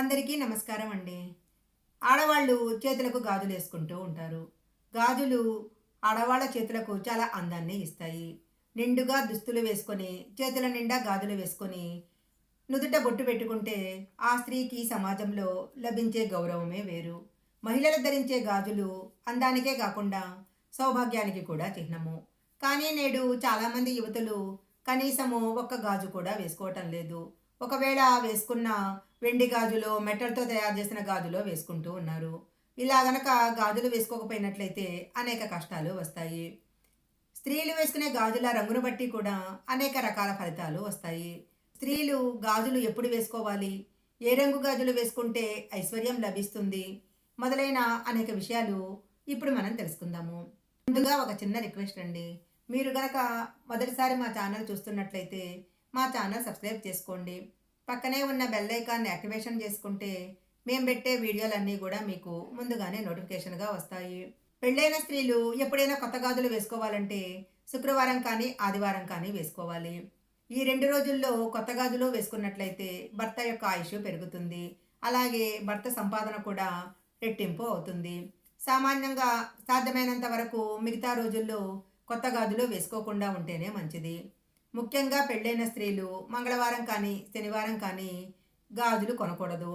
అందరికీ నమస్కారం అండి. ఆడవాళ్ళు చేతులకు గాజులు వేసుకుంటూ ఉంటారు. గాజులు ఆడవాళ్ళ చేతులకు చాలా అందాన్ని ఇస్తాయి. నిండుగా దుస్తులు వేసుకొని చేతుల నిండా గాజులు వేసుకొని నుదుట బొట్టు పెట్టుకుంటే ఆ స్త్రీకి సమాజంలో లభించే గౌరవమే వేరు. మహిళలు ధరించే గాజులు అందానికే కాకుండా సౌభాగ్యానికి కూడా చిహ్నము. కానీ నేడు చాలామంది యువతులు కనీసము ఒక్క గాజు కూడా వేసుకోవటం లేదు. ఒకవేళ వేసుకున్న వెండి గాజులో మెటల్తో తయారు చేసిన గాజులో వేసుకుంటూ ఉన్నారు. ఇలా గనక గాజులు వేసుకోకపోయినట్లయితే అనేక కష్టాలు వస్తాయి. స్త్రీలు వేసుకునే గాజుల రంగును బట్టి కూడా అనేక రకాల ఫలితాలు వస్తాయి. స్త్రీలు గాజులు ఎప్పుడు వేసుకోవాలి? ఏ రంగు గాజులు వేసుకుంటే ఐశ్వర్యం లభిస్తుంది? మొదలైన అనేక విషయాలు ఇప్పుడు మనం తెలుసుకుందాము. ముందుగా ఒక చిన్న రిక్వెస్ట్ అండి. మీరు గనక మొదటిసారి మా ఛానల్ చూస్తున్నట్లయితే మా ఛానల్ సబ్స్క్రైబ్ చేసుకోండి. పక్కనే ఉన్న బెల్ ఐకాన్ని యాక్టివేషన్ చేసుకుంటే మేము పెట్టే వీడియోలన్నీ కూడా మీకు ముందుగానే నోటిఫికేషన్గా వస్తాయి. పెళ్ళైన స్త్రీలు ఎప్పుడైనా కొత్త గాజులు వేసుకోవాలంటే శుక్రవారం కానీ ఆదివారం కానీ వేసుకోవాలి. ఈ రెండు రోజుల్లో కొత్త గాజులు వేసుకున్నట్లయితే భర్త యొక్క ఆయుష్ పెరుగుతుంది. అలాగే భర్త సంపాదన కూడా రెట్టింపు అవుతుంది. సామాన్యంగా సాధ్యమైనంత వరకు మిగతా రోజుల్లో కొత్త గాజులు వేసుకోకుండా ఉంటేనే మంచిది. ముఖ్యంగా పెళ్ళైన స్త్రీలు మంగళవారం కానీ శనివారం కానీ గాజులు కొనకూడదు.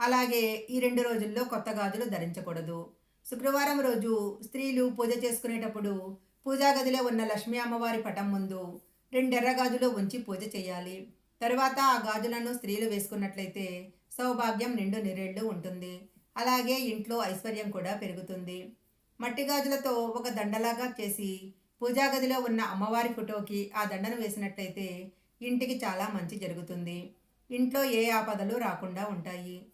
అలాగే ఈ రెండు రోజుల్లో కొత్త గాజులు ధరించకూడదు. శుక్రవారం రోజు స్త్రీలు పూజ చేసుకునేటప్పుడు పూజా గదిలో ఉన్న లక్ష్మీ అమ్మవారి పటం ముందు రెండెర్ర గాజులు ఉంచి పూజ చేయాలి. తరువాత ఆ గాజులను స్త్రీలు వేసుకున్నట్లయితే సౌభాగ్యం నిండు నిరేళ్ళు ఉంటుంది. అలాగే ఇంట్లో ఐశ్వర్యం కూడా పెరుగుతుంది. మట్టి గాజులతో ఒక దండలాగా చేసి పూజాగదిలో ఉన్న అమ్మవారి ఫోటోకి ఆ దండను వేసినట్లయితే ఇంటికి చాలా మంచి జరుగుతుంది. ఇంట్లో ఏ ఆపదలు రాకుండా ఉంటాయి.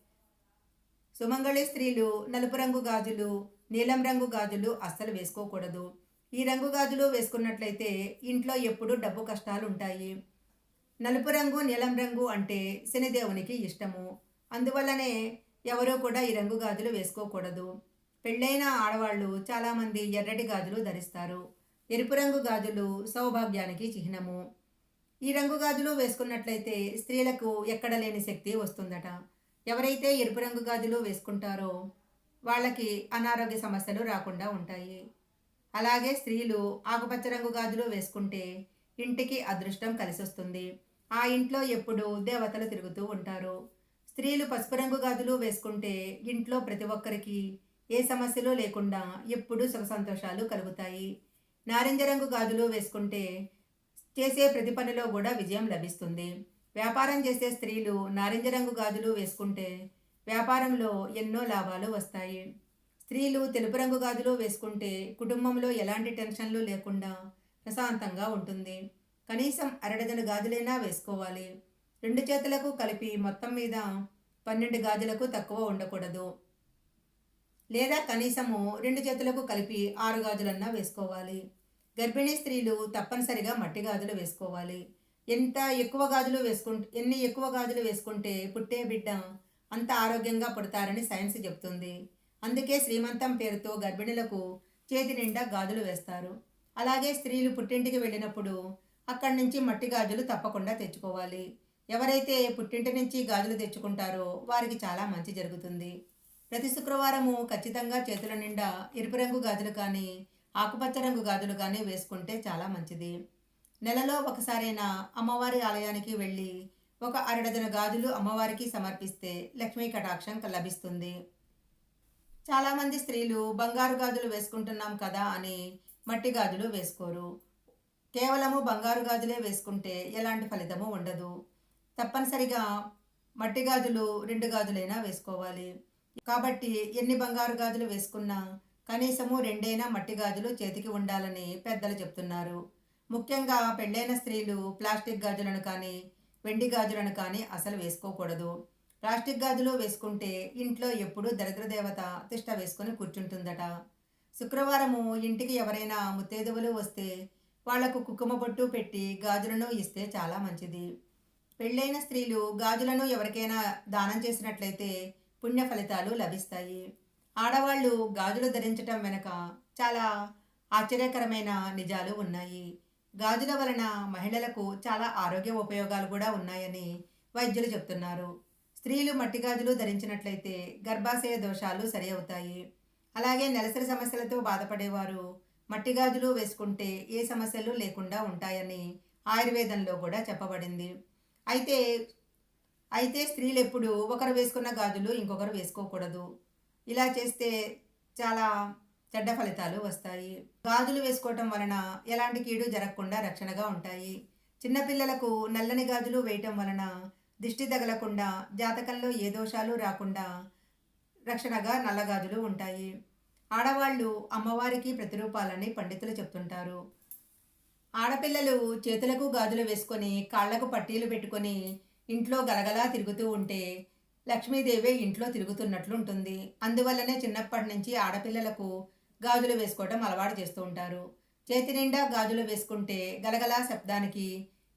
సుమంగళి స్త్రీలు నలుపు రంగు గాజులు నీలం రంగు గాజులు అస్సలు వేసుకోకూడదు. ఈ రంగు గాజులు వేసుకున్నట్లయితే ఇంట్లో ఎప్పుడూ డబ్బు కష్టాలు ఉంటాయి. నలుపు రంగు నీలం రంగు అంటే శనిదేవునికి ఇష్టము. అందువల్లనే ఎవరూ కూడా ఈ రంగు గాజులు వేసుకోకూడదు. పెళ్ళైన ఆడవాళ్ళు చాలామంది ఎర్రటి గాజులు ధరిస్తారు. ఎరుపు రంగు గాజులు సౌభాగ్యానికి చిహ్నము. ఈ రంగు గాజులు వేసుకున్నట్లయితే స్త్రీలకు ఎక్కడ లేని శక్తి వస్తుందట. ఎవరైతే ఎరుపు రంగు గాజులు వేసుకుంటారో వాళ్ళకి అనారోగ్య సమస్యలు రాకుండా ఉంటాయి. అలాగే స్త్రీలు ఆకుపచ్చ రంగు గాజులు వేసుకుంటే ఇంటికి అదృష్టం కలిసి వస్తుంది ఆ ఇంట్లో ఎప్పుడు దేవతలు తిరుగుతూ ఉంటారు. స్త్రీలు పసుపు రంగు గాజులు వేసుకుంటే ఇంట్లో ప్రతి ఒక్కరికి ఏ సమస్యలు లేకుండా ఎప్పుడూ సుఖ సంతోషాలు కలుగుతాయి. నారింజ రంగు గాజులు వేసుకుంటే చేసే ప్రతి పనిలో కూడా విజయం లభిస్తుంది. వ్యాపారం చేసే స్త్రీలు నారింజ రంగు గాజులు వేసుకుంటే వ్యాపారంలో ఎన్నో లాభాలు వస్తాయి. స్త్రీలు తెలుపు రంగు గాజులు వేసుకుంటే కుటుంబంలో ఎలాంటి టెన్షన్లు లేకుండా ప్రశాంతంగా ఉంటుంది. కనీసం అరడజన గాజులైనా వేసుకోవాలి. రెండు చేతులకు కలిపి మొత్తం మీద పన్నెండు గాజులకు తక్కువ ఉండకూడదు. లేదా కనీసము రెండు చేతులకు కలిపి ఆరు గాజులన్నా వేసుకోవాలి. గర్భిణీ స్త్రీలు తప్పనిసరిగా మట్టి గాజులు వేసుకోవాలి. ఎంత ఎక్కువ గాజులు వేసుకుంటే ఎన్ని ఎక్కువ గాజులు వేసుకుంటే పుట్టే బిడ్డ అంత ఆరోగ్యంగా పుడతారని సైన్స్ చెప్తుంది. అందుకే శ్రీమంతం పేరుతో గర్భిణులకు చేతి నిండా గాజులు వేస్తారు. అలాగే స్త్రీలు పుట్టింటికి వెళ్ళినప్పుడు అక్కడి నుంచి మట్టి గాజులు తప్పకుండా తెచ్చుకోవాలి. ఎవరైతే పుట్టింటి నుంచి గాజులు తెచ్చుకుంటారో వారికి చాలా మంచి జరుగుతుంది. ప్రతి శుక్రవారము ఖచ్చితంగా చేతుల నిండా ఎరుపు రంగు గాజులు కానీ ఆకుపచ్చ రంగు గాజులు కానీ వేసుకుంటే చాలా మంచిది. నెలలో ఒకసారైనా అమ్మవారి ఆలయానికి వెళ్ళి ఒక అరడజన గాజులు అమ్మవారికి సమర్పిస్తే లక్ష్మీ కటాక్షం లభిస్తుంది. చాలామంది స్త్రీలు బంగారు గాజులు వేసుకుంటున్నాం కదా అని మట్టి గాజులు వేసుకోరు. కేవలము బంగారు గాజులే వేసుకుంటే ఎలాంటి ఫలితము ఉండదు. తప్పనిసరిగా మట్టి గాజులు రెండు గాజులైనా వేసుకోవాలి. కాబట్టి ఎన్ని బంగారు గాజులు వేసుకున్నా కనీసము రెండైనా మట్టి గాజులు చేతికి ఉండాలని పెద్దలు చెప్తున్నారు. ముఖ్యంగా పెళ్ళైన స్త్రీలు ప్లాస్టిక్ గాజులను కానీ వెండి గాజులను కానీ అసలు వేసుకోకూడదు. ప్లాస్టిక్ గాజులు వేసుకుంటే ఇంట్లో ఎప్పుడూ దరిద్ర దేవత తిష్ట వేసుకొని కూర్చుంటుందట. శుక్రవారము ఇంటికి ఎవరైనా ముత్తేదువులు వస్తే వాళ్ళకు కుక్కుమ బొట్టు పెట్టి గాజులను ఇస్తే చాలా మంచిది. పెళ్ళైన స్త్రీలు గాజులను ఎవరికైనా దానం చేసినట్లయితే పుణ్య ఫలితాలు లభిస్తాయి. ఆడవాళ్ళు గాజులు ధరించటం వెనక చాలా ఆశ్చర్యకరమైన నిజాలు ఉన్నాయి. గాజుల వలన మహిళలకు చాలా ఆరోగ్య ఉపయోగాలు కూడా ఉన్నాయని వైద్యులు చెప్తున్నారు. స్త్రీలు మట్టి గాజులు ధరించినట్లయితే గర్భాశయ దోషాలు సరి అవుతాయి. అలాగే నెలసరి సమస్యలతో బాధపడేవారు మట్టి గాజులు వేసుకుంటే ఏ సమస్యలు లేకుండా ఉంటాయని ఆయుర్వేదంలో కూడా చెప్పబడింది. అయితే అయితే స్త్రీలు ఎప్పుడు ఒకరు వేసుకున్న గాజులు ఇంకొకరు వేసుకోకూడదు. ఇలా చేస్తే చాలా చెడ్డ ఫలితాలు వస్తాయి. గాజులు వేసుకోవటం వలన ఎలాంటి కీడు జరగకుండా రక్షణగా ఉంటాయి. చిన్నపిల్లలకు నల్లని గాజులు వేయటం వలన దిష్టి తగలకుండా జాతకంలో ఏ దోషాలు రాకుండా రక్షణగా నల్లగాజులు ఉంటాయి. ఆడవాళ్ళు అమ్మవారికి ప్రతిరూపాలని పండితులు చెప్తుంటారు. ఆడపిల్లలు చేతులకు గాజులు వేసుకొని కాళ్ళకు పట్టీలు పెట్టుకొని ఇంట్లో గలగలా తిరుగుతూ ఉంటే లక్ష్మీదేవి ఇంట్లో తిరుగుతున్నట్లు ఉంటుంది. అందువల్లనే చిన్నప్పటి నుంచి ఆడపిల్లలకు గాజులు వేసుకోవడం అలవాటు చేస్తూ ఉంటారు. చేతి నిండా గాజులు వేసుకుంటే గలగలా శబ్దానికి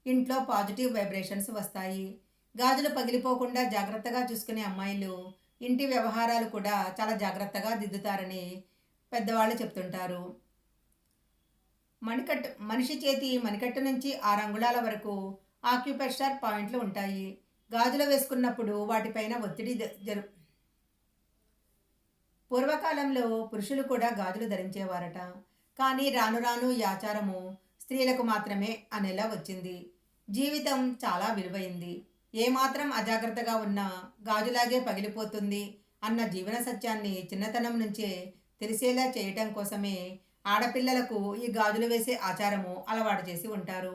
ఇంట్లో పాజిటివ్ వైబ్రేషన్స్ వస్తాయి. గాజులు పగిలిపోకుండా జాగ్రత్తగా చూసుకునే అమ్మాయిలు ఇంటి వ్యవహారాలు కూడా చాలా జాగ్రత్తగా దిద్దుతారని పెద్దవాళ్ళు చెప్తుంటారు. మణికట్టు మనిషి చేతి మణికట్టు నుంచి ఆరు అంగుళాల వరకు ఆక్యుపెషర్ పాయింట్లు ఉంటాయి. గాజులు వేసుకున్నప్పుడు వాటిపైన ఒత్తిడి జరు పూర్వకాలంలో పురుషులు కూడా గాజులు ధరించేవారట. కానీ రాను రాను ఈ ఆచారము స్త్రీలకు మాత్రమే అనేలా వచ్చింది. జీవితం చాలా విలువైంది. ఏమాత్రం అజాగ్రత్తగా ఉన్నా గాజులాగే పగిలిపోతుంది అన్న జీవన సత్యాన్ని చిన్నతనం నుంచే తెలిసేలా చేయటం కోసమే ఆడపిల్లలకు ఈ గాజులు వేసే ఆచారము అలవాటు చేసి ఉంటారు.